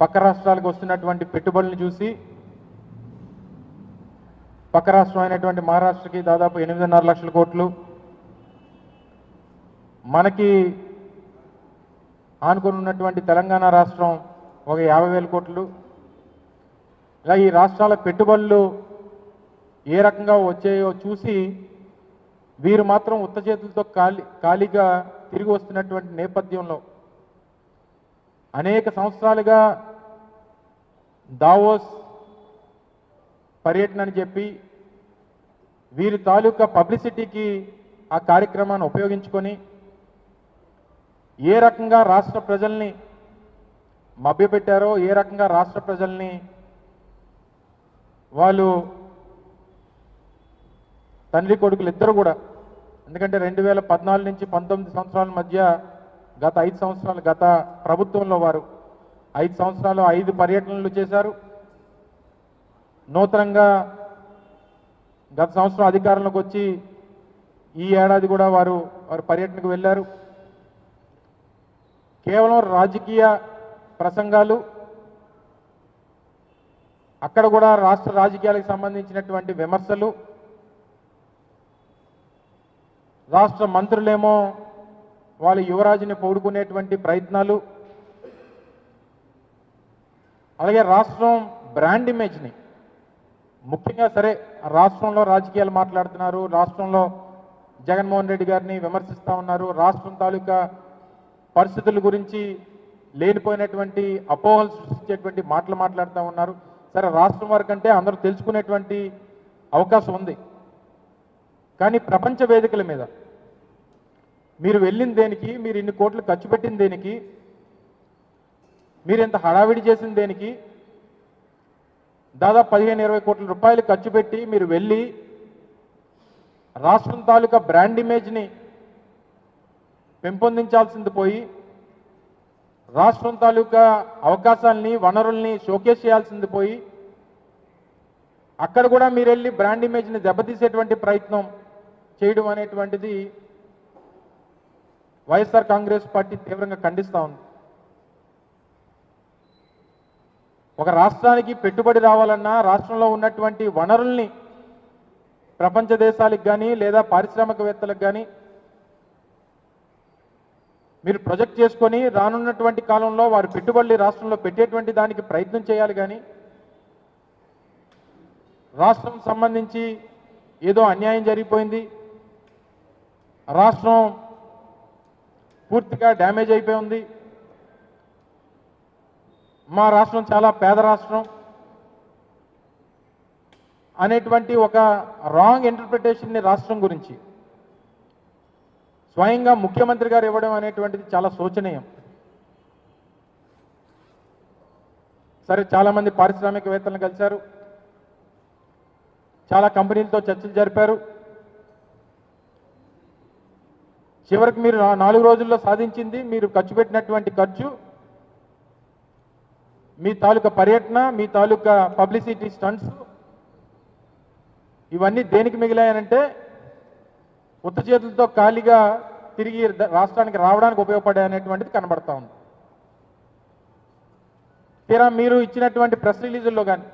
పక్క రాష్ట్రాలకు వస్తున్నటువంటి పెట్టుబడులను చూసి పక్క రాష్ట్రం అయినటువంటి మహారాష్ట్రకి దాదాపు ఎనిమిదిన్నర లక్షల కోట్లు. మనకి ఆనుకొని ఉన్నటువంటి తెలంగాణ రాష్ట్రం ఒక యాభై వేల కోట్లు. ఇలా ఈ రాష్ట్రాల పెట్టుబడులు ఏ రకంగా వచ్చాయో చూసి వీరు మాత్రం ఉత్త చేతులతో ఖాళీ ఖాళీగా తిరిగి వస్తున్నటువంటి నేపథ్యంలో అనేక సంవత్సరాలుగా దావోస్ పర్యటన అని చెప్పి వీరి తాలూకా పబ్లిసిటీకి ఆ కార్యక్రమాన్ని ఉపయోగించుకొని ఏ రకంగా రాష్ట్ర ప్రజల్ని మభ్యపెట్టారో ఏ రకంగా రాష్ట్ర ప్రజల్ని వాళ్ళు తండ్రి కొడుకులు ఇద్దరు కూడా ఎందుకంటే రెండు వేల పద్నాలుగు నుంచి పంతొమ్మిది సంవత్సరాల మధ్య గత ఐదు సంవత్సరాలు గత ప్రభుత్వంలో వారు ఐదు సంవత్సరాలు ఐదు పర్యటనలు చేశారు. నూతనంగా గత సంవత్సరం అధికారంలోకి వచ్చి ఈ ఏడాది కూడా వారు వారు పర్యటనకు వెళ్ళారు. కేవలం రాజకీయ ప్రసంగాలు అక్కడ కూడా రాష్ట్ర రాజకీయాలకు సంబంధించినటువంటి విమర్శలు రాష్ట్ర మంత్రులేమో వాళ్ళ యువరాజుని పౌడుకునేటువంటి ప్రయత్నాలు అలాగే రాష్ట్రం బ్రాండ్ ఇమేజ్ని ముఖ్యంగా సరే రాష్ట్రంలో రాజకీయాలు మాట్లాడుతున్నారు రాష్ట్రంలో జగన్మోహన్ రెడ్డి గారిని విమర్శిస్తూ ఉన్నారు రాష్ట్రం తాలూకా పరిస్థితుల గురించి లేనిపోయినటువంటి అపోహలు సృష్టించేటువంటి మాటలు మాట్లాడుతూ ఉన్నారు. సరే రాష్ట్రం వరకు అంటే అందరూ తెలుసుకునేటువంటి అవకాశం ఉంది. కానీ ప్రపంచ వేదికల మీద మీరు వెళ్ళిన దేనికి మీరు ఇన్ని కోట్లు ఖర్చు పెట్టిన దేనికి మీరు ఇంత హడావిడి చేసిన దేనికి? దాదాపు పదిహేను ఇరవై కోట్ల రూపాయలు ఖర్చు పెట్టి మీరు వెళ్ళి రాష్ట్రం తాలూకా బ్రాండ్ ఇమేజ్ని పెంపొందించాల్సింది పోయి రాష్ట్రం తాలూకా అవకాశాలని వనరుల్ని షోకేస్ చేయాల్సింది పోయి అక్కడ కూడా మీరు వెళ్ళి బ్రాండ్ ఇమేజ్ని దెబ్బతీసేటువంటి ప్రయత్నం చేయడం అనేటువంటిది వైఎస్ఆర్ కాంగ్రెస్ పార్టీ తీవ్రంగా ఖండిస్తూ ఉంది. ఒక రాష్ట్రానికి పెట్టుబడి రావాలన్నా రాష్ట్రంలో ఉన్నటువంటి వనరుల్ని ప్రపంచ దేశాలకు కానీ లేదా పారిశ్రామికవేత్తలకు కానీ మీరు ప్రొజెక్ట్ చేసుకొని రానున్నటువంటి కాలంలో వారు పెట్టుబడులు రాష్ట్రంలో పెట్టేటువంటి దానికి ప్రయత్నం చేయాలి కానీ రాష్ట్రం సంబంధించి ఏదో అన్యాయం జరిగిపోయింది. రాష్ట్రం పూర్తిగా డ్యామేజ్ అయిపోయి ఉంది మా రాష్ట్రం చాలా పేద రాష్ట్రం అనేటువంటి ఒక రాంగ్ ఇంటర్ప్రిటేషన్ని రాష్ట్రం గురించి స్వయంగా ముఖ్యమంత్రి గారు ఇవ్వడం అనేటువంటిది చాలా శోచనీయం. సరే చాలామంది పారిశ్రామికవేత్తలను కలిశారు. చాలా కంపెనీలతో చర్చలు జరిపారు. చివరికి మీరు నాలుగు రోజుల్లో సాధించింది మీరు ఖర్చు పెట్టినటువంటి ఖర్చు మీ తాలూకా పర్యటన మీ తాలూకా పబ్లిసిటీ స్టంట్స్ ఇవన్నీ దేనికి మిగిలాయనంటే ఉత్త చేతులతో ఖాళీగా తిరిగి రాష్ట్రానికి రావడానికి ఉపయోగపడాయి అనేటువంటిది కనబడతా ఉంది. తీరా మీరు ఇచ్చినటువంటి ప్రెస్ రిలీజుల్లో కానీ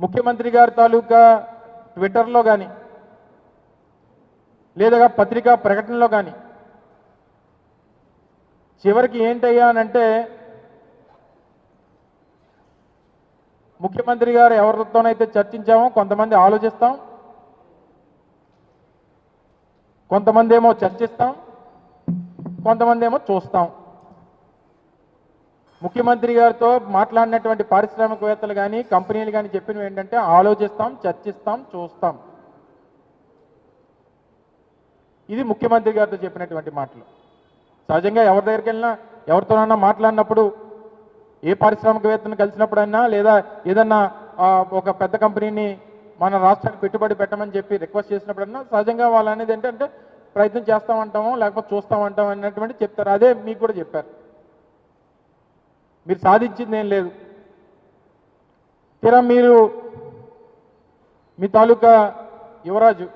ముఖ్యమంత్రి గారి తాలూకా ట్విట్టర్లో కానీ లేదా పత్రికా ప్రకటనలో కానీ చివరికి ఏంటయ్యా అంటే ముఖ్యమంత్రి గారు ఎవరితోనైతే చర్చించామో కొంతమంది ఆలోచిస్తాం. కొంతమంది ఏమో చర్చిస్తాం. కొంతమంది ఏమో చూస్తాం. ముఖ్యమంత్రి గారితో మాట్లాడినటువంటి పారిశ్రామికవేత్తలు కానీ కంపెనీలు కానీ చెప్పినవి ఏంటంటే ఆలోచిస్తాం చర్చిస్తాం చూస్తాం. ఇది ముఖ్యమంత్రి గారితో చెప్పినటువంటి మాటలు. సహజంగా ఎవరి దగ్గరికి వెళ్ళినా ఎవరితోనన్నా మాట్లాడినప్పుడు ఏ పారిశ్రామికవేత్తను కలిసినప్పుడైనా లేదా ఏదన్నా ఒక పెద్ద కంపెనీని మన రాష్ట్రానికి పెట్టుబడి పెట్టమని చెప్పి రిక్వెస్ట్ చేసినప్పుడన్నా సహజంగా వాళ్ళు అనేది ఏంటంటే ప్రయత్నం చేస్తామంటాము లేకపోతే చూస్తామంటాం అన్నటువంటి చెప్తారు. అదే మీకు కూడా చెప్పారు. మీరు సాధించింది ఏం లేదు. తీరా మీరు మీ తాలూకా యువరాజు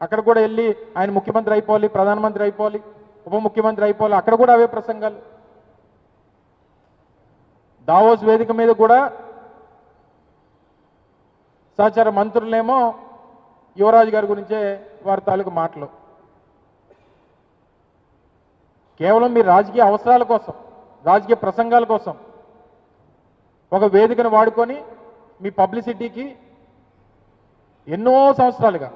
అక్కడ కూడా వెళ్ళి ఆయన ముఖ్యమంత్రి అయిపోవాలి ప్రధానమంత్రి అయిపోవాలి ఉప ముఖ్యమంత్రి అయిపోవాలి అక్కడ కూడా అవే ప్రసంగాలు. దావోస్ వేదిక మీద కూడా సహచార మంత్రులేమో యువరాజు గారి గురించే వారి తాలూకు మాటలు. కేవలం మీ రాజకీయ అవసరాల కోసం రాజకీయ ప్రసంగాల కోసం ఒక వేదికను వాడుకొని మీ పబ్లిసిటీకి ఎన్నో సంవత్సరాలుగా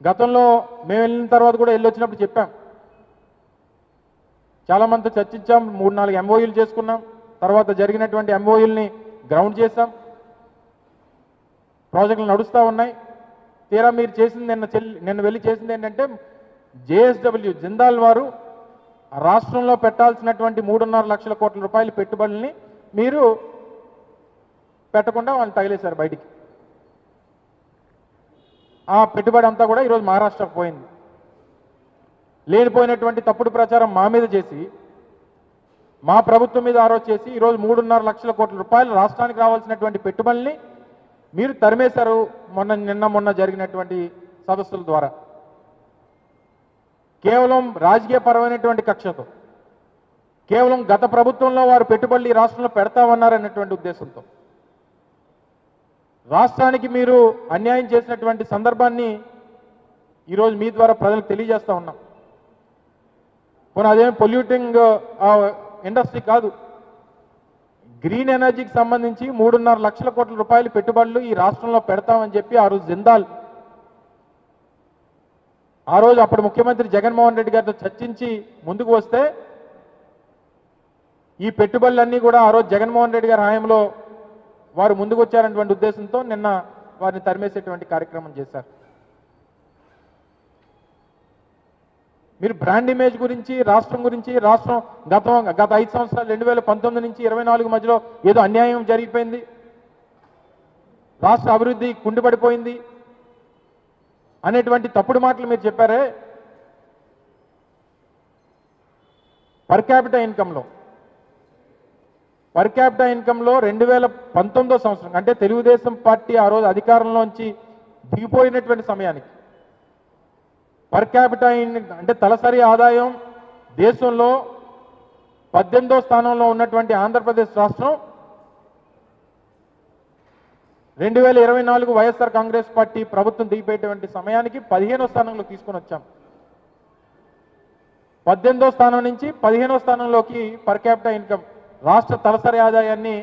గతంలో మేము వెళ్ళిన తర్వాత కూడా వెళ్ళి వచ్చినప్పుడు చెప్పాం. చాలామందితో చర్చించాం మూడు నాలుగు ఎంఓయూలు చేసుకున్నాం తర్వాత జరిగినటువంటి ఎంఓయూల్ని గ్రౌండ్ చేశాం. ప్రాజెక్టులు నడుస్తూ ఉన్నాయి. తీరా మీరు చేసింది నిన్న చెల్లి నిన్న వెళ్ళి చేసింది ఏంటంటే జేఎస్డబ్ల్యూ జిందాల్ వారు రాష్ట్రంలో పెట్టాల్సినటువంటి మూడున్నర లక్షల కోట్ల రూపాయల పెట్టుబడుల్ని మీరు పెట్టకుండా వాళ్ళు తగిలేశారు బయటికి. ఆ పెట్టుబడి అంతా కూడా ఈరోజు మహారాష్ట్రకు పోయింది. లేనిపోయినటువంటి తప్పుడు ప్రచారం మా మీద చేసి మా ప్రభుత్వం మీద ఆరోప చేసి ఈరోజు మూడున్నర లక్షల కోట్ల రూపాయలు రాష్ట్రానికి రావాల్సినటువంటి పెట్టుబడుల్ని మీరు తరిమేశారు మొన్న నిన్న మొన్న జరిగినటువంటి సదస్సుల ద్వారా. కేవలం రాజకీయ పరమైనటువంటి కక్షతో కేవలం గత ప్రభుత్వంలో వారు పెట్టుబడులు ఈ రాష్ట్రంలో పెడతామన్నారన్నటువంటి ఉద్దేశంతో రాష్ట్రానికి మీరు అన్యాయం చేసినటువంటి సందర్భాన్ని ఈరోజు మీ ద్వారా ప్రజలకు తెలియజేస్తా ఉన్నాం. పోనీ అదేం పొల్యూటింగ్ ఇండస్ట్రీ కాదు. గ్రీన్ ఎనర్జీకి సంబంధించి మూడున్నర లక్షల కోట్ల రూపాయల పెట్టుబడులు ఈ రాష్ట్రంలో పెడతామని చెప్పి ఆ రోజు జిందాల్. ఆ రోజు అప్పుడు ముఖ్యమంత్రి జగన్మోహన్ రెడ్డి గారితో చర్చించి ముందుకు వస్తే ఈ పెట్టుబడులన్నీ కూడా ఆ రోజు జగన్మోహన్ రెడ్డి గారి హయాంలో వారు ముందుకు వచ్చారనేటువంటి ఉద్దేశంతో నిన్న వారిని తరిమేసేటువంటి కార్యక్రమం చేశారు. మీరు బ్రాండ్ ఇమేజ్ గురించి రాష్ట్రం గురించి రాష్ట్రం గతం గత ఐదు సంవత్సరాలు రెండు వేల పంతొమ్మిది నుంచి ఇరవై నాలుగు మధ్యలో ఏదో అన్యాయం జరిగిపోయింది. రాష్ట్ర అభివృద్ధి కుండిపడిపోయింది. అనేటువంటి తప్పుడు మాటలు మీరు చెప్పారే? పర్ క్యాపిటల్ ఇన్కంలో పర్ క్యాపిటల్ ఇన్కంలో రెండు వేల పంతొమ్మిదో సంవత్సరం అంటే తెలుగుదేశం పార్టీ ఆ రోజు అధికారంలోంచి దిగిపోయినటువంటి సమయానికి పర్ క్యాపిటల్ ఇన్- అంటే తలసరి ఆదాయం దేశంలో పద్దెనిమిదో స్థానంలో ఉన్నటువంటి ఆంధ్రప్రదేశ్ రాష్ట్రం రెండు వేల ఇరవై నాలుగు వైఎస్ఆర్ కాంగ్రెస్ పార్టీ ప్రభుత్వం దిగిపోయేటువంటి సమయానికి పదిహేనో స్థానంలో తీసుకొని వచ్చాం. పద్దెనిమిదో స్థానం నుంచి పదిహేనో స్థానంలోకి పర్ క్యాపిటల్ ఇన్కమ్ రాష్ట్ర తలసరి ఆదాయాన్ని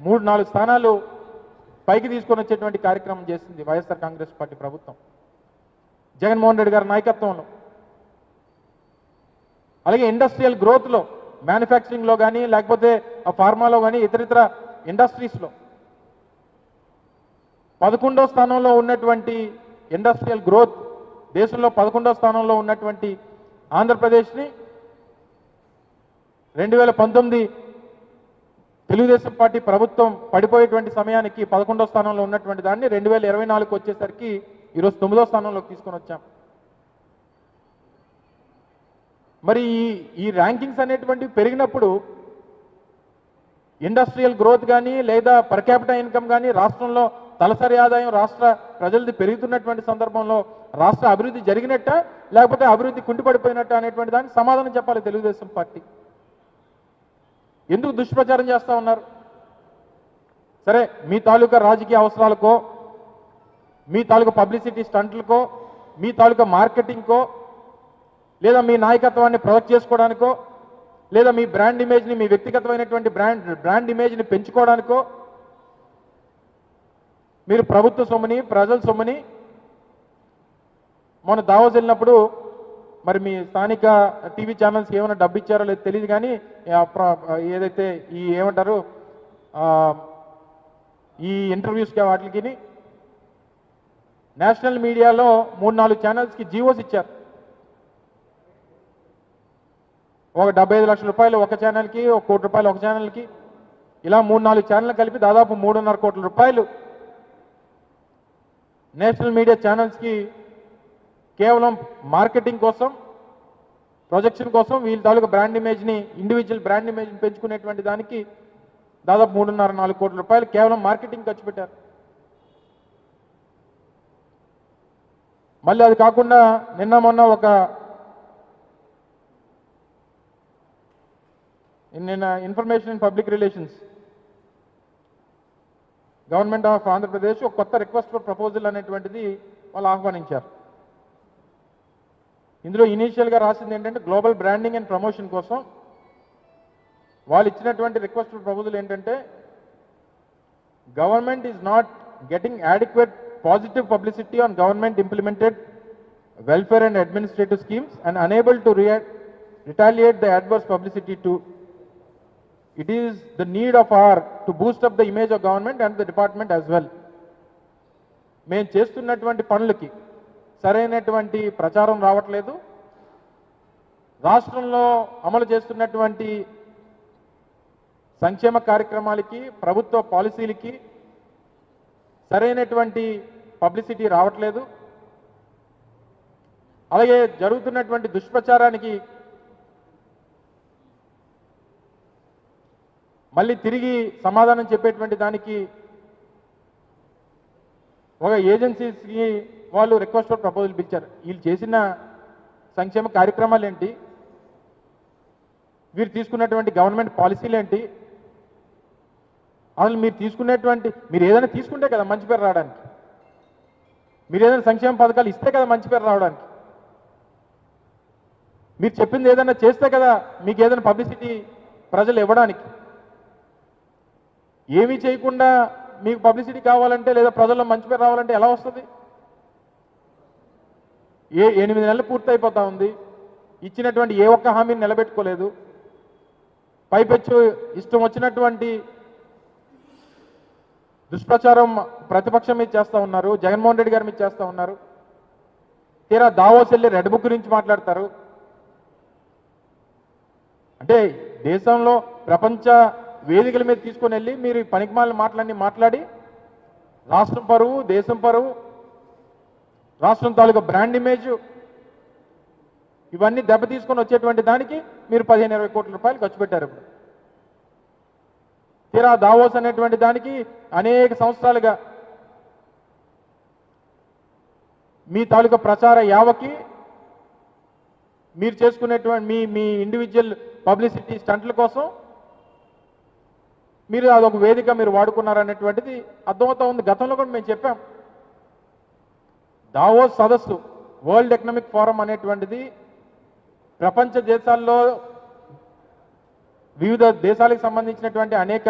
మూడు నాలుగు స్థానాలు పైకి తీసుకొని వచ్చేటువంటి కార్యక్రమం చేసింది వైఎస్ఆర్ కాంగ్రెస్ పార్టీ ప్రభుత్వం. జగన్మోహన్ రెడ్డి గారి నాయకత్వంలో. అలాగే ఇండస్ట్రియల్ గ్రోత్లో మ్యానుఫ్యాక్చరింగ్లో కానీ లేకపోతే ఆ ఫార్మాలో కానీ ఇతరితర ఇండస్ట్రీస్లో పదకొండో స్థానంలో ఉన్నటువంటి ఇండస్ట్రియల్ గ్రోత్ దేశంలో పదకొండో స్థానంలో ఉన్నటువంటి ఆంధ్రప్రదేశ్ని రెండు వేల పంతొమ్మిది తెలుగుదేశం పార్టీ ప్రభుత్వం పడిపోయేటువంటి సమయానికి పదకొండో స్థానంలో ఉన్నటువంటి దాన్ని రెండు వేల ఇరవై నాలుగు వచ్చేసరికి ఈరోజు తొమ్మిదో స్థానంలోకి తీసుకొని వచ్చాం. మరి ఈ ఈ ర్యాంకింగ్స్ అనేటువంటివి పెరిగినప్పుడు ఇండస్ట్రియల్ గ్రోత్ కానీ లేదా పర్ క్యాపిటల్ ఇన్కమ్ కానీ రాష్ట్రంలో తలసరి ఆదాయం రాష్ట్ర ప్రజలది పెరుగుతున్నటువంటి సందర్భంలో రాష్ట్ర అభివృద్ధి జరిగినట్ట లేకపోతే అభివృద్ధి కుంటిపడిపోయినట్ట అనేటువంటి దానికి సమాధానం చెప్పాలి తెలుగుదేశం పార్టీ. ఎందుకు దుష్ప్రచారం చేస్తా ఉన్నారు? సరే మీ తాలూకా రాజకీయ అవసరాలకో మీ తాలూకా పబ్లిసిటీ స్టంట్లకో మీ తాలూకా మార్కెటింగ్కో లేదా మీ నాయకత్వాన్ని ప్రొజెక్ట్ చేసుకోవడానికో లేదా మీ బ్రాండ్ ఇమేజ్ని మీ వ్యక్తిగతమైనటువంటి బ్రాండ్ బ్రాండ్ ఇమేజ్ని పెంచుకోవడానికో మీరు ప్రభుత్వ సొమ్ముని ప్రజల సొమ్ముని మొన్న దావోస్ వెళ్ళినప్పుడు మరి మీ స్థానిక టీవీ ఛానల్స్కి ఏమైనా డబ్బు ఇచ్చారో లేదో తెలియదు కానీ ఏదైతే ఈ ఏమంటారు ఈ ఇంటర్వ్యూస్కి వాటికి నేషనల్ మీడియాలో మూడు నాలుగు ఛానల్స్కి జీవోస్ ఇచ్చారు. ఒక డెబ్బై ఐదు లక్షల రూపాయలు ఒక ఛానల్కి ఒక కోటి రూపాయలు ఒక ఛానల్కి ఇలా మూడు నాలుగు ఛానల్ కలిపి దాదాపు మూడున్నర కోట్ల రూపాయలు నేషనల్ మీడియా ఛానల్స్కి కేవలం మార్కెటింగ్ కోసం ప్రొజెక్షన్ కోసం వీళ్ళ తాలూకా బ్రాండ్ ఇమేజ్ని ఇండివిజువల్ బ్రాండ్ ఇమేజ్ని పెంచుకునేటువంటి దానికి దాదాపు మూడున్నర నాలుగు కోట్ల రూపాయలు కేవలం మార్కెటింగ్ ఖర్చు పెట్టారు. మళ్ళీ అది కాకుండా నిన్న మొన్న ఒక నిన్న information in public relations government of Andhra Pradesh ఒక కొత్త రిక్వెస్ట్ ఫర్ ప్రపోజల్ అనేటువంటిది వాళ్ళు ఆహ్వానించారు. ఇందులో ఇనీషియల్గా రాసింది ఏంటంటే గ్లోబల్ బ్రాండింగ్ అండ్ ప్రమోషన్ కోసం వాళ్ళు ఇచ్చినటువంటి రిక్వెస్ట్ ఫర్ ప్రపోజల్ ఏంటంటే government is not getting adequate positive publicity on government implemented welfare and administrative schemes and unable to retaliate the adverse publicity to it is the need of our to boost up the image of government and the department as well. మేము చేస్తున్నటువంటి పనులకి సరైనటువంటి ప్రచారం రావట్లేదు. రాష్ట్రంలో అమలు చేస్తున్నటువంటి సంక్షేమ కార్యక్రమాలకి ప్రభుత్వ పాలసీలకి సరైనటువంటి పబ్లిసిటీ రావట్లేదు. అలాగే జరుగుతున్నటువంటి దుష్ప్రచారానికి మళ్ళీ తిరిగి సమాధానం చెప్పేటువంటి దానికి ఒక ఏజెన్సీస్కి వాళ్ళు రిక్వెస్ట్ ఫర్ ప్రపోజల్ పిలిచారు. వీళ్ళు చేసిన సంక్షేమ కార్యక్రమాలు ఏంటి? వీరు తీసుకున్నటువంటి గవర్నమెంట్ పాలసీలు ఏంటి? అసలు మీరు తీసుకునేటువంటి మీరు ఏదైనా తీసుకుంటే కదా మంచి పేరు రావడానికి. మీరు ఏదైనా సంక్షేమ పథకాలు ఇస్తే కదా మంచి పేరు రావడానికి. మీరు చెప్పింది ఏదైనా చేస్తే కదా మీకు ఏదైనా పబ్లిసిటీ ప్రజలు ఇవ్వడానికి. ఏమీ చేయకుండా మీకు పబ్లిసిటీ కావాలంటే లేదా ప్రజల్లో మంచి పేరు రావాలంటే ఎలా వస్తుంది? ఏ ఎనిమిది నెలలు పూర్తయిపోతా ఉంది. ఇచ్చినటువంటి ఏ ఒక్క హామీని నిలబెట్టుకోలేదు. పైపెచ్చు ఇష్టం వచ్చినటువంటి దుష్ప్రచారం ప్రతిపక్షం మీద చేస్తూ ఉన్నారు జగన్మోహన్ రెడ్డి గారి మీద చేస్తూ ఉన్నారు. తీరా దావోస్ వెళ్ళి రెడ్ బుక్ గురించి మాట్లాడతారు. అంటే దేశంలో ప్రపంచ వేదికల మీద తీసుకొని వెళ్ళి మీరు పనికిమాల పనికిమాలిన మాటలన్నీ మాట్లాడి రాష్ట్రం పరువు దేశం పరువు రాష్ట్రం తాలూకా బ్రాండ్ ఇమేజ్ ఇవన్నీ దెబ్బ తీసుకొని వచ్చేటువంటి దానికి మీరు పదిహేను ఇరవై కోట్ల రూపాయలు ఖర్చు పెట్టారు ఇప్పుడు. తీరా దావోస్ అనేటువంటి దానికి అనేక సంవత్సరాలుగా మీ తాలూకా ప్రచార యావకి మీరు చేసుకునేటువంటి మీ మీ ఇండివిజువల్ పబ్లిసిటీ స్టంట్ల కోసం మీరు అదొక వేదిక మీరు వాడుకున్నారనేటువంటిది అర్థమవుతా ఉంది. గతంలో కూడా మేము చెప్పాం. దావోస్ సదస్సు వరల్డ్ ఎకనామిక్ ఫోరం అనేటువంటిది ప్రపంచ దేశాల్లో వివిధ దేశాలకు సంబంధించినటువంటి అనేక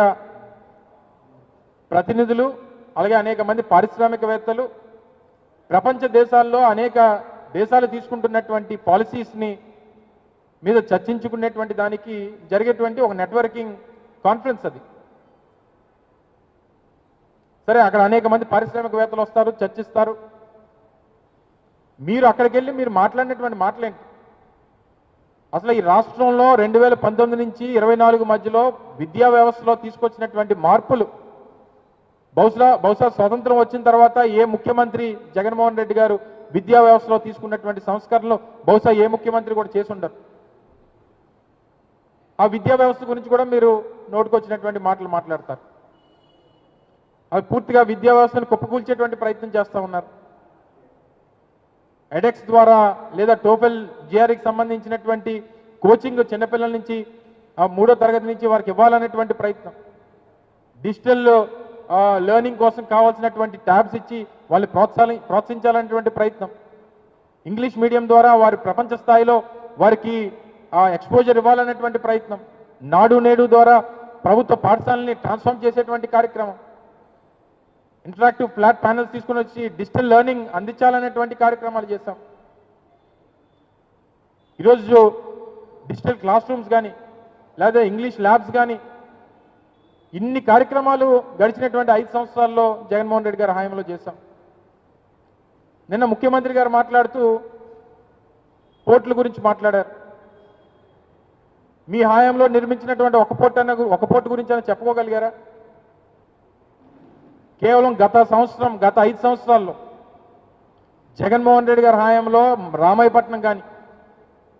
ప్రతినిధులు అలాగే అనేక మంది పారిశ్రామికవేత్తలు ప్రపంచ దేశాల్లో అనేక దేశాలు తీసుకుంటున్నటువంటి పాలసీస్ని మీద చర్చించుకునేటువంటి దానికి జరిగేటువంటి ఒక నెట్వర్కింగ్ కాన్ఫరెన్స్ అది. సరే అక్కడ అనేక మంది పారిశ్రామికవేత్తలు వస్తారు చర్చిస్తారు. మీరు అక్కడికి వెళ్ళి మీరు మాట్లాడినటువంటి మాటలేంటి? అసలు ఈ రాష్ట్రంలో రెండు వేల పంతొమ్మిది నుంచి ఇరవై నాలుగు మధ్యలో విద్యా వ్యవస్థలో తీసుకొచ్చినటువంటి మార్పులు బహుశా బహుశా స్వతంత్రం వచ్చిన తర్వాత ఏ ముఖ్యమంత్రి జగన్మోహన్ రెడ్డి గారు విద్యా వ్యవస్థలో తీసుకున్నటువంటి సంస్కరణలు బహుశా ఏ ముఖ్యమంత్రి కూడా చేసి ఉండరు. ఆ విద్యా వ్యవస్థ గురించి కూడా మీరు నోటుకొచ్చినటువంటి మాటలు మాట్లాడతారు. అవి పూర్తిగా విద్యా వ్యవస్థను కుప్పకూల్చేటువంటి ప్రయత్నం చేస్తూ ఉన్నారు. ఎడెక్స్ ద్వారా లేదా టోఫెల్ జిఆర్కి సంబంధించినటువంటి కోచింగ్ చిన్నపిల్లల నుంచి ఆ మూడో తరగతి నుంచి వారికి ఇవ్వాలనేటువంటి ప్రయత్నం. డిజిటల్ లెర్నింగ్ కోసం కావాల్సినటువంటి ట్యాబ్స్ ఇచ్చి వాళ్ళని ప్రోత్సాహి ప్రోత్సహించాలనేటువంటి ప్రయత్నం. ఇంగ్లీష్ మీడియం ద్వారా వారి ప్రపంచ స్థాయిలో వారికి ఎక్స్పోజర్ ఇవ్వాలనేటువంటి ప్రయత్నం. నాడు నేడు ద్వారా ప్రభుత్వ పాఠశాలని ట్రాన్స్ఫార్మ్ చేసేటువంటి కార్యక్రమం. ఇంటరాక్టివ్ ఫ్లాట్ ప్యానల్స్ తీసుకుని వచ్చి డిజిటల్ లెర్నింగ్ అందించాలనేటువంటి కార్యక్రమాలు చేస్తాం ఈరోజు డిజిటల్ క్లాస్ రూమ్స్ కానీ లేదా ఇంగ్లీష్ ల్యాబ్స్ కానీ ఇన్ని కార్యక్రమాలు గడిచినటువంటి ఐదు సంవత్సరాల్లో జగన్మోహన్ రెడ్డి గారి హయాంలో చేశాం. నిన్న ముఖ్యమంత్రి గారు మాట్లాడుతూ పోర్టుల గురించి మాట్లాడారు. మీ హయాంలో నిర్మించినటువంటి ఒక పోర్టు అన్న ఒక పోర్టు గురించి అని చెప్పుకోగలిగారా? కేవలం గత సంవత్సరం గత ఐదు సంవత్సరాల్లో జగన్మోహన్ రెడ్డి గారి హయాంలో రామాయపట్నం కానీ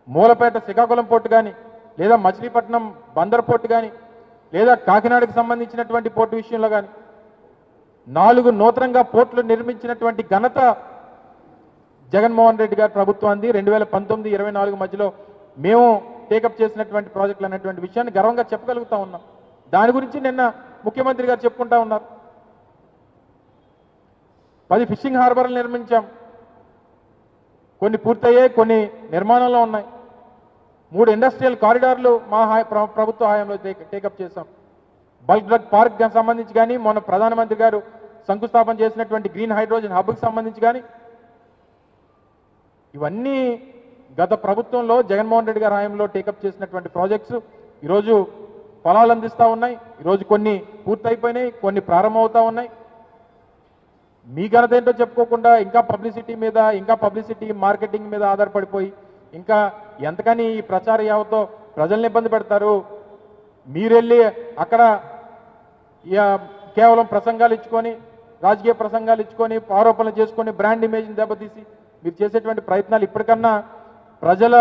మూలపేట శ్రీకాకుళం పోర్టు కానీ లేదా మచిలీపట్నం బందర్ పోర్టు కానీ లేదా కాకినాడకు సంబంధించినటువంటి పోర్టు విషయంలో కానీ నాలుగు నూతనంగా పోర్టులు నిర్మించినటువంటి ఘనత జగన్మోహన్ రెడ్డి గారి ప్రభుత్వాన్ని రెండు వేల పంతొమ్మిది ఇరవై నాలుగు మధ్యలో మేము టేకప్ చేసినటువంటి ప్రాజెక్టులు అనేటువంటి విషయాన్ని గర్వంగా చెప్పగలుగుతా ఉన్నాం. దాని గురించి నిన్న ముఖ్యమంత్రి గారు చెప్పుకుంటా ఉన్నారు. పది ఫిషింగ్ హార్బర్లు నిర్మించాం. కొన్ని పూర్తయ్యాయి కొన్ని నిర్మాణంలో ఉన్నాయి. మూడు ఇండస్ట్రియల్ కారిడార్లు మా ప్రభుత్వ హయాంలో టేక్- టేకప్ చేశాం. బల్క్ డ్రగ్ పార్క్ సంబంధించి కానీ మొన్న ప్రధానమంత్రి గారు శంకుస్థాపన చేసినటువంటి గ్రీన్ హైడ్రోజన్ హబ్కి సంబంధించి కానీ ఇవన్నీ గత ప్రభుత్వంలో జగన్మోహన్ రెడ్డి గారి హయాంలో టేకప్ చేసినటువంటి ప్రాజెక్ట్స్ ఈరోజు ఫలాలు అందిస్తూ ఉన్నాయి. ఈరోజు కొన్ని పూర్తయిపోయినాయి కొన్ని ప్రారంభమవుతా ఉన్నాయి. మీ ఘనత ఏంటో చెప్పుకోకుండా ఇంకా పబ్లిసిటీ మీద ఇంకా పబ్లిసిటీ మార్కెటింగ్ మీద ఆధారపడిపోయి ఇంకా ఎంతకని ఈ ప్రచార యావతో ప్రజల్ని ఇబ్బంది పెడతారు? మీరెళ్ళి అక్కడ ఇక కేవలం ప్రసంగాలు ఇచ్చుకొని రాజకీయ ప్రసంగాలు ఇచ్చుకొని ఆరోపణలు చేసుకొని బ్రాండ్ ఇమేజ్ని దెబ్బతీసి మీరు చేసేటువంటి ప్రయత్నాలు ఇప్పటికన్నా ప్రజల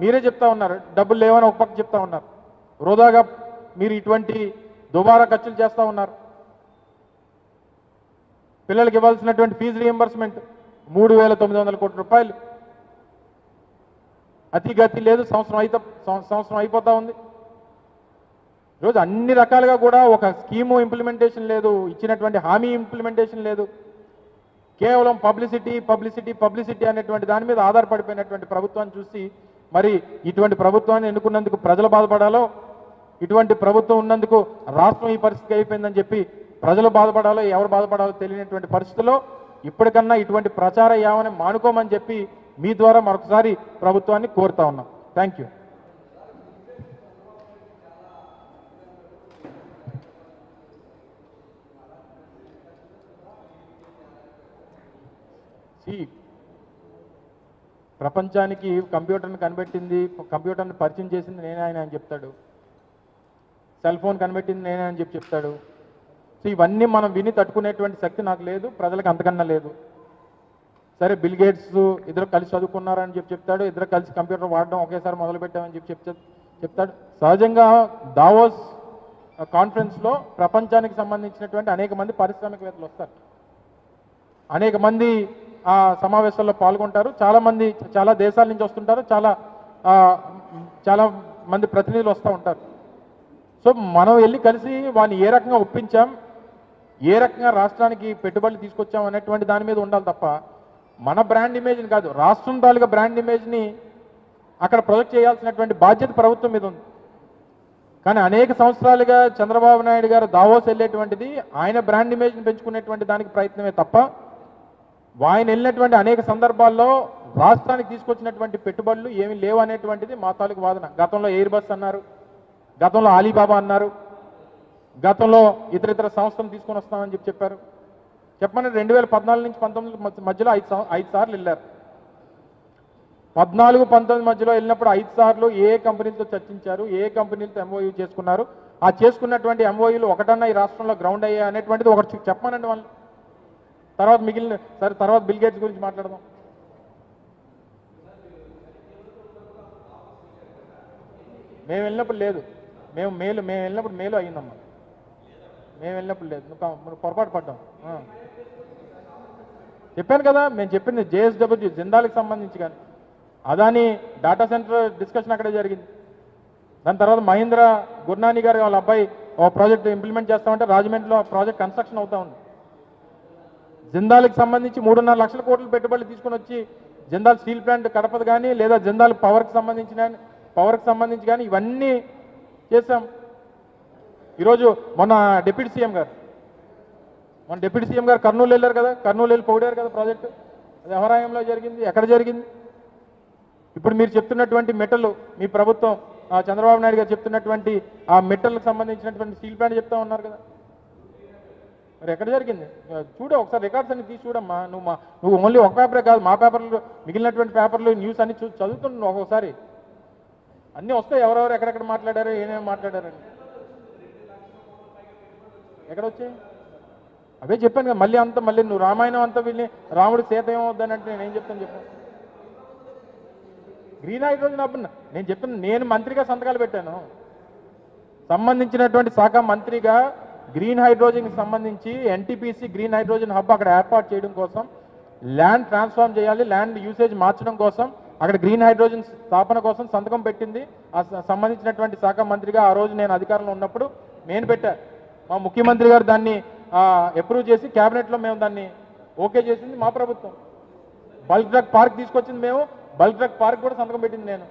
మీరే చెప్తా ఉన్నారు. డబ్బులు లేవని ఒక పక్క చెప్తా ఉన్నారు. వృధాగా మీరు ఇటువంటి దుబారా ఖర్చులు చేస్తూ ఉన్నారు. పిల్లలకి ఇవ్వాల్సినటువంటి ఫీజు రియంబర్స్మెంట్ మూడు వేల తొమ్మిది వందల కోట్ల రూపాయలు. అతి గతి లేదు సంవత్సరం అయిత సంవత్సరం అయిపోతా ఉంది. ఈరోజు అన్ని రకాలుగా కూడా ఒక స్కీము ఇంప్లిమెంటేషన్ లేదు ఇచ్చినటువంటి హామీ ఇంప్లిమెంటేషన్ లేదు. కేవలం పబ్లిసిటీ పబ్లిసిటీ పబ్లిసిటీ అనేటువంటి దాని మీద ఆధారపడిపోయినటువంటి ప్రభుత్వాన్ని చూసి మరి ఇటువంటి ప్రభుత్వాన్ని ఎన్నుకున్నందుకు ప్రజలు బాధపడాలో ఇటువంటి ప్రభుత్వం ఉన్నందుకు రాష్ట్రం ఈ పరిస్థితి అయిపోయిందని చెప్పి ప్రజలు బాధపడాలో ఎవరు బాధపడాలో తెలియనటువంటి పరిస్థితుల్లో ఇప్పటికన్నా ఇటువంటి ప్రచార యావని మానుకోమని చెప్పి మీ ద్వారా మరొకసారి ప్రభుత్వాన్ని కోరుతా ఉన్నాం. థ్యాంక్ యూ ప్రపంచానికి కంప్యూటర్ని కనిపెట్టింది కంప్యూటర్ని పరిచయం చేసింది నేనే ఆయన అని చెప్తాడు. సెల్ ఫోన్ కనిపెట్టింది నేనే అని చెప్పి చెప్తాడు. సో ఇవన్నీ మనం విని తట్టుకునేటువంటి శక్తి నాకు లేదు ప్రజలకు అంతకన్నా లేదు. సరే బిల్ గేట్స్ ఇద్దరు కలిసి చదువుకున్నారని చెప్పి చెప్తాడు ఇద్దరు కలిసి కంప్యూటర్ వాడడం ఒకేసారి మొదలు పెట్టామని చెప్పి చెప్తే చెప్తాడు. సహజంగా దావోస్ కాన్ఫరెన్స్లో ప్రపంచానికి సంబంధించినటువంటి అనేక మంది పారిశ్రామికవేత్తలు వస్తారు. అనేక మంది ఆ సమావేశాల్లో పాల్గొంటారు. చాలామంది చాలా దేశాల నుంచి వస్తుంటారు. చాలా చాలా మంది ప్రతినిధులు వస్తూ ఉంటారు. సో మనం వెళ్ళి కలిసి వాడిని ఏ రకంగా ఒప్పించాం ఏ రకంగా రాష్ట్రానికి పెట్టుబడులు తీసుకొచ్చాం అనేటువంటి దాని మీద ఉండాలి తప్ప మన బ్రాండ్ ఇమేజ్ని కాదు రాష్ట్రం తాలూకా బ్రాండ్ ఇమేజ్ని అక్కడ ప్రొజెక్ట్ చేయాల్సినటువంటి బాధ్యత ప్రభుత్వం మీద ఉంది. కానీ అనేక సంవత్సరాలుగా చంద్రబాబు నాయుడు గారు దావోస్ వెళ్ళేటువంటిది ఆయన బ్రాండ్ ఇమేజ్ని పెంచుకునేటువంటి దానికి ప్రయత్నమే తప్ప ఆయన వెళ్ళినటువంటి అనేక సందర్భాల్లో రాష్ట్రానికి తీసుకొచ్చినటువంటి పెట్టుబడులు ఏమీ లేవు అనేటువంటిది మా తాలూకు వాదన. గతంలో ఎయిర్ బస్ అన్నారు గతంలో అలీబాబా అన్నారు గతంలో ఇతర ఇతర సంస్థలు తీసుకొని వస్తామని చెప్పి చెప్పారు. చెప్పమని రెండు వేల పద్నాలుగు నుంచి పంతొమ్మిది మధ్యలో ఐదు ఐదు సార్లు వెళ్ళారు. పద్నాలుగు పంతొమ్మిది మధ్యలో వెళ్ళినప్పుడు ఐదు సార్లు ఏ కంపెనీలతో చర్చించారు ఏ కంపెనీలతో ఎంఓయూ చేసుకున్నారు. ఆ చేసుకున్నటువంటి ఎంఓయూలు ఒకటన్నా ఈ రాష్ట్రంలో గ్రౌండ్ అయ్యాయి అనేటువంటిది ఒకటి చెప్పమనండి వాళ్ళు తర్వాత మిగిలిన సరే తర్వాత బిల్ గేట్స్ గురించి మాట్లాడదాం. మేము వెళ్ళినప్పుడు లేదు. మేము మేలు మేము వెళ్ళినప్పుడు మేలు అయ్యిందమ్మా మేము వెళ్ళినప్పుడు లేదు. నువ్వు పొరపాటు పడ్డాం. చెప్పాను కదా మేము చెప్పింది జేఎస్డబ్ల్యూ జిందాలకు సంబంధించి కానీ. అదాని డేటా సెంటర్ డిస్కషన్ అక్కడే జరిగింది. దాని తర్వాత మహీంద్ర గుర్నాని గారు వాళ్ళ అబ్బాయి ఓ ప్రాజెక్ట్ ఇంప్లిమెంట్ చేస్తామంటే రాజమండ్రిలో ఆ ప్రాజెక్ట్ కన్స్ట్రక్షన్ అవుతా ఉంది. జిందాలకు సంబంధించి మూడున్నర లక్షల కోట్ల పెట్టుబడులు తీసుకొని వచ్చి జిందాల్ స్టీల్ ప్లాంట్ కడపదు కానీ లేదా జిందాల్ పవర్కి సంబంధించిన పవర్కి సంబంధించి కానీ ఇవన్నీ చేశాం. ఈరోజు మొన్న డిప్యూటీ సీఎం గారు మొన్న డిప్యూటీ సీఎం గారు కర్నూలు వెళ్ళారు కదా కర్నూలు వెళ్ళి పొగిడారు కదా ప్రాజెక్టు. అది ఎవరాయంలో జరిగింది ఎక్కడ జరిగింది? ఇప్పుడు మీరు చెప్తున్నటువంటి మెటల్ మీ ప్రభుత్వం ఆ చంద్రబాబు నాయుడు గారు చెప్తున్నటువంటి ఆ మెటల్కి సంబంధించినటువంటి స్టీల్ ప్లాంట్ చెప్తా ఉన్నారు కదా. మరి ఎక్కడ జరిగింది? ఆ, చూడు ఒకసారి రికార్డ్స్ అన్ని తీసి చూడమ్మా. నువ్వు మా నువ్వు ఓన్లీ ఒక పేపరే కాదు మా పేపర్లు మిగిలినటువంటి పేపర్లు న్యూస్ అన్ని చూ చదువుతున్నావు ఒక్కొక్కసారి అన్నీ వస్తాయి ఎవరెవరు ఎక్కడెక్కడ మాట్లాడారు ఏమేమి మాట్లాడారని. ఎక్కడొచ్చాయి? అవే చెప్పాను కదా మళ్ళీ అంత మళ్ళీ నువ్వు రామాయణం అంతా వెళ్ళి రాముడు సీత ఏమవుద్దని నేను ఏం చెప్తాను చెప్పాను గ్రీన్ హైడ్రోజన్ హబ్ నేను చెప్పిన నేను మంత్రిగా సంతకాలు పెట్టాను. సంబంధించినటువంటి శాఖ మంత్రిగా గ్రీన్ హైడ్రోజన్కి సంబంధించి ఎన్టీపీసీ గ్రీన్ హైడ్రోజన్ హబ్ అక్కడ ఏర్పాటు చేయడం కోసం ల్యాండ్ ట్రాన్స్ఫార్మ్ చేయాలి ల్యాండ్ యూసేజ్ మార్చడం కోసం అక్కడ గ్రీన్ హైడ్రోజన్ స్థాపన కోసం సంతకం పెట్టింది. ఆ సంబంధించినటువంటి శాఖ మంత్రిగా ఆ రోజు నేను అధికారంలో ఉన్నప్పుడు నేను పెట్టా. మా ముఖ్యమంత్రి గారు దాన్ని అప్రూవ్ చేసి క్యాబినెట్లో మేము దాన్ని ఓకే చేసింది మా ప్రభుత్వం. బల్క్ డ్రగ్ పార్క్ తీసుకొచ్చింది మేము బల్క్ డ్రగ్ పార్క్ కూడా సంతకం పెట్టింది నేను.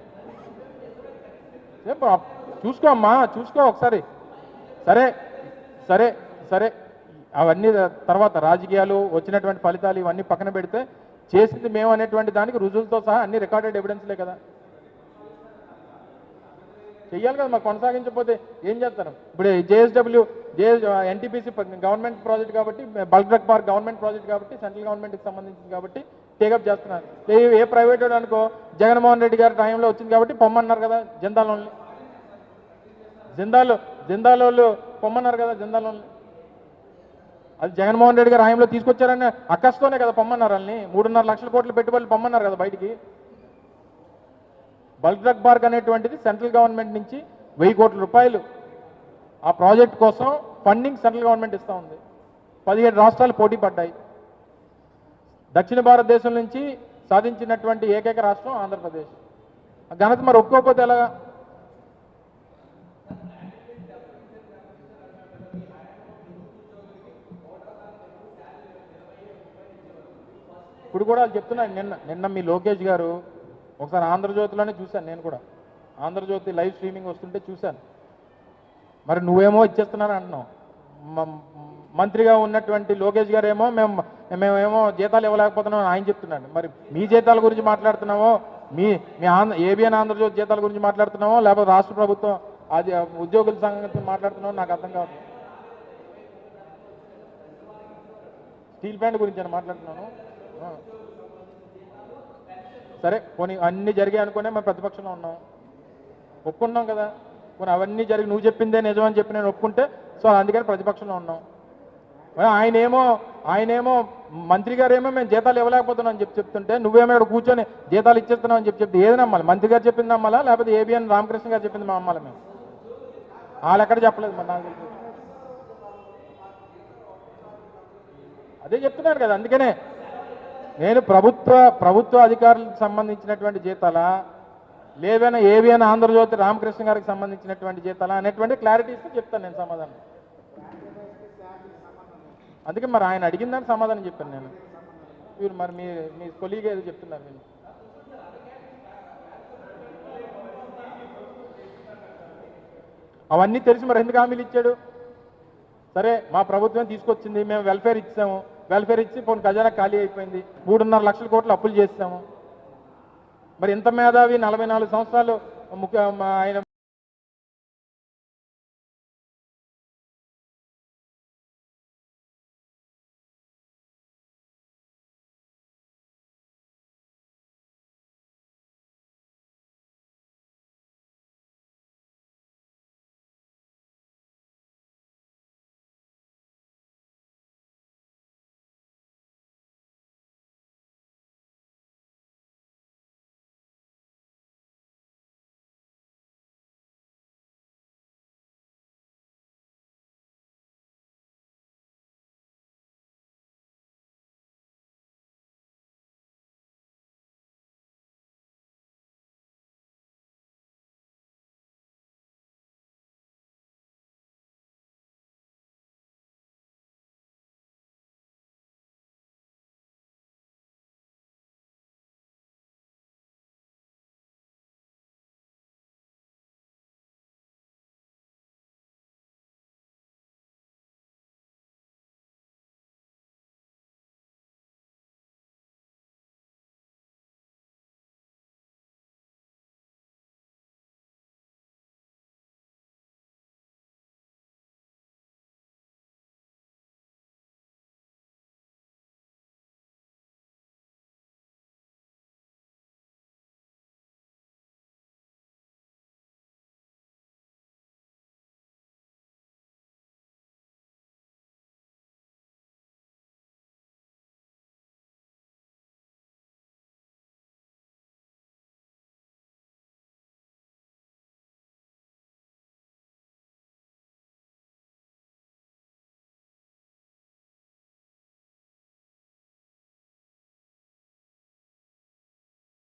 ఏ చూసుకో అమ్మా చూసుకో ఒకసారి. సరే సరే సరే. అవన్నీ తర్వాత రాజకీయాలు వచ్చినటువంటి ఫలితాలు ఇవన్నీ పక్కన పెడితే చేసింది మేము అనేటువంటి దానికి రుజువులతో సహా అన్ని రికార్డెడ్ ఎవిడెన్స్లే కదా. చెయ్యాలి కదా మాకు కొనసాగించకపోతే ఏం చేస్తారు? ఇప్పుడు JSW JS NTPC government project కాబట్టి bulk drug park government project కాబట్టి సెంట్రల్ గవర్నమెంట్కి సంబంధించింది కాబట్టి టేకప్ చేస్తున్నారు. ఏ- ప్రైవేట్ అనుకో జగన్మోహన్ రెడ్డి గారి టైంలో వచ్చింది కాబట్టి పొమ్మన్నారు కదా జిందాలోని జిందాలు జిందాలో పొమ్మన్నారు కదా జిందాలోని అది జగన్మోహన్ రెడ్డి గారు హయాంలో తీసుకొచ్చారని అక్కస్తోనే కదా పొమ్మన్నారు వాళ్ళని. మూడున్నర లక్షల కోట్లు పెట్టుబడులు పొమ్మన్నారు కదా బయటికి. బల్క్ డ్రగ్ పార్క్ అనేటువంటిది సెంట్రల్ గవర్నమెంట్ నుంచి వెయ్యి కోట్ల రూపాయలు ఆ ప్రాజెక్ట్ కోసం ఫండింగ్ సెంట్రల్ గవర్నమెంట్ ఇస్తూ ఉంది. పదిహేడు రాష్ట్రాలు పోటీ పడ్డాయి. దక్షిణ భారతదేశం నుంచి సాధించినటువంటి ఏకైక రాష్ట్రం ఆంధ్రప్రదేశ్. ఘనత మరి ఒప్పుకోకపోతే ఎలాగా? ఇప్పుడు కూడా చెప్తున్నాను నిన్న నిన్న మీ లోకేష్ గారు ఒకసారి ఆంధ్రజ్యోతిలోనే చూశాను నేను కూడా. ఆంధ్రజ్యోతి లైవ్ స్ట్రీమింగ్ వస్తుంటే చూశాను. మరి నువ్వేమో ఇచ్చేస్తున్నాను అంటున్నావు మ- మంత్రిగా ఉన్నటువంటి లోకేష్ గారు ఏమో మేము మేమేమో జీతాలు ఇవ్వలేకపోతున్నాం అని ఆయన చెప్తున్నాడు. మరి మీ జీతాల గురించి మాట్లాడుతున్నామో మీ మీ ఆంధ్ర ఏబిఎన్ ఆంధ్రజ్యోతి జీతాల గురించి మాట్లాడుతున్నామో లేకపోతే రాష్ట్ర ప్రభుత్వం అది ఉద్యోగుల సంగతి మాట్లాడుతున్నావో నాకు అర్థం కాదు స్టీల్ ప్లాంట్ గురించి అని మాట్లాడుతున్నాను? సరే పోనీ అన్ని జరిగాయి అనుకునే మేము ప్రతిపక్షంలో ఉన్నాం. ఒప్పుకున్నాం కదా. పోనీ అవన్నీ జరిగి నువ్వు చెప్పిందే నిజం అని చెప్పి నేను ఒప్పుకుంటే సో అందుకని ప్రతిపక్షంలో ఉన్నాం. ఆయనేమో ఆయనేమో మంత్రి గారేమో మేము జీతాలు ఇవ్వలేకపోతున్నాం అని చెప్పి చెప్తుంటే నువ్వేమో ఇక్కడ కూర్చొని జీతాలు ఇచ్చేస్తున్నావు అని చెప్పి చెప్తే ఏది నమ్మాలి? మంత్రి గారు చెప్పింది నమ్మాలా? లేకపోతే ఏబిఎన్ రామకృష్ణ గారు చెప్పింది మా అమ్మాలి మేము? వాళ్ళు ఎక్కడ చెప్పలేదు మరి అదే చెప్తున్నాను కదా అందుకనే నేను ప్రభుత్వ ప్రభుత్వ అధికారులకు సంబంధించినటువంటి జీతాల? లేవైనా ఏవైనా ఆంధ్రజ్యోతి రామకృష్ణ గారికి సంబంధించినటువంటి జీతాల అనేటువంటి క్లారిటీ ఇస్తే చెప్తాను నేను సమాధానం. అందుకే మరి ఆయన అడిగిన దానికి సమాధానం చెప్పాను నేను. మీరు మరి మీ మీ కొలీగ్ ఏదో చెప్తున్నారు మీరు. అవన్నీ తెలిసి మరి ఎందుకు హామీలు ఇచ్చాడు? సరే మా ప్రభుత్వం తీసుకొచ్చింది మేము వెల్ఫేర్ ఇచ్చాము. వెల్ఫేర్ ఇచ్చి పోనీ ఖజానా ఖాళీ అయిపోయింది. మూడున్నర లక్షల కోట్లు అప్పులు చేస్తాము మరి ఇంత మేధావి నలభై నాలుగు సంవత్సరాలు ముఖ్య మా ఆయన